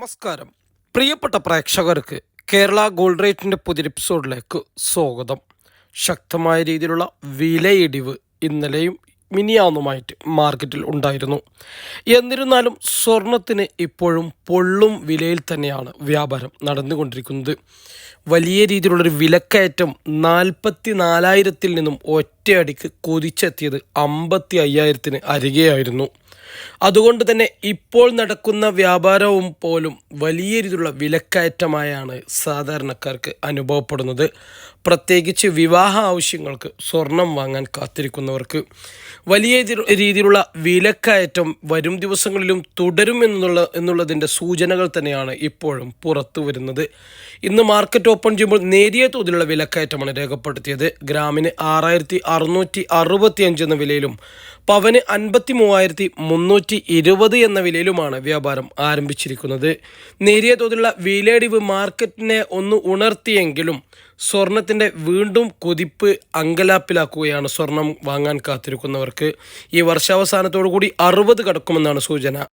നമസ്കാരം. പ്രിയപ്പെട്ട പ്രേക്ഷകർക്ക് കേരള ഗോൾഡ് റേറ്റിന്റെ പുതിയ എപ്പിസോഡിലേക്ക് സ്വാഗതം. ശക്തമായ രീതിയിലുള്ള വിലയിടിവ് ഇന്നലെയും മിനിയാന്നുമായിട്ട് മാർക്കറ്റിൽ ഉണ്ടായിരുന്നു. എന്നിരുന്നാലും സ്വർണത്തിന് ഇപ്പോഴും പൊള്ളും വിലയിൽ തന്നെയാണ് വ്യാപാരം നടന്നുകൊണ്ടിരിക്കുന്നത്. വലിയ രീതിയിലുള്ളൊരു വിലക്കയറ്റം നാൽപ്പത്തി നാലായിരത്തിൽ നിന്നും ഒറ്റയടിക്ക് കുതിച്ചെത്തിയത് അമ്പത്തി അയ്യായിരത്തിന് അരികെയായിരുന്നു. അതുകൊണ്ട് തന്നെ ഇപ്പോൾ നടക്കുന്ന വ്യാപാരവും പോലും വലിയ രീതിയിലുള്ള വിലക്കയറ്റമായാണ് സാധാരണക്കാർക്ക് അനുഭവപ്പെടുന്നത്. പ്രത്യേകിച്ച് വിവാഹ ആവശ്യങ്ങൾക്ക് സ്വർണം വാങ്ങാൻ കാത്തിരിക്കുന്നവർക്ക് വലിയ രീതിയിലുള്ള വിലക്കയറ്റം വരും ദിവസങ്ങളിലും തുടരും എന്നുള്ള എന്നുള്ളതിന്റെ സൂചനകൾ തന്നെയാണ് ഇപ്പോഴും പുറത്തു വരുന്നത്. ഇന്ന് മാർക്കറ്റ് ഓപ്പൺ ചെയ്യുമ്പോൾ നേരിയ തോതിലുള്ള വിലക്കയറ്റമാണ് രേഖപ്പെടുത്തിയത്. ഗ്രാമിന് ആറായിരത്തി എന്ന വിലയിലും പവന് അൻപത്തി മൂവായിരത്തി മുന്നൂറ്റി ഇരുപത് എന്ന വിലയിലുമാണ് വ്യാപാരം ആരംഭിച്ചിരിക്കുന്നത്. നേരിയ തോതിലുള്ള വിലയിടിവ് മാർക്കറ്റിനെ ഒന്ന് ഉണർത്തിയെങ്കിലും സ്വർണത്തിന്റെ വീണ്ടും കുതിപ്പ് അങ്കലാപ്പിലാക്കുകയാണ് സ്വർണം വാങ്ങാൻ കാത്തിരിക്കുന്നവർക്ക്. ഈ വർഷാവസാനത്തോടു കൂടി അറുപത് കടക്കുമെന്നാണ് സൂചന.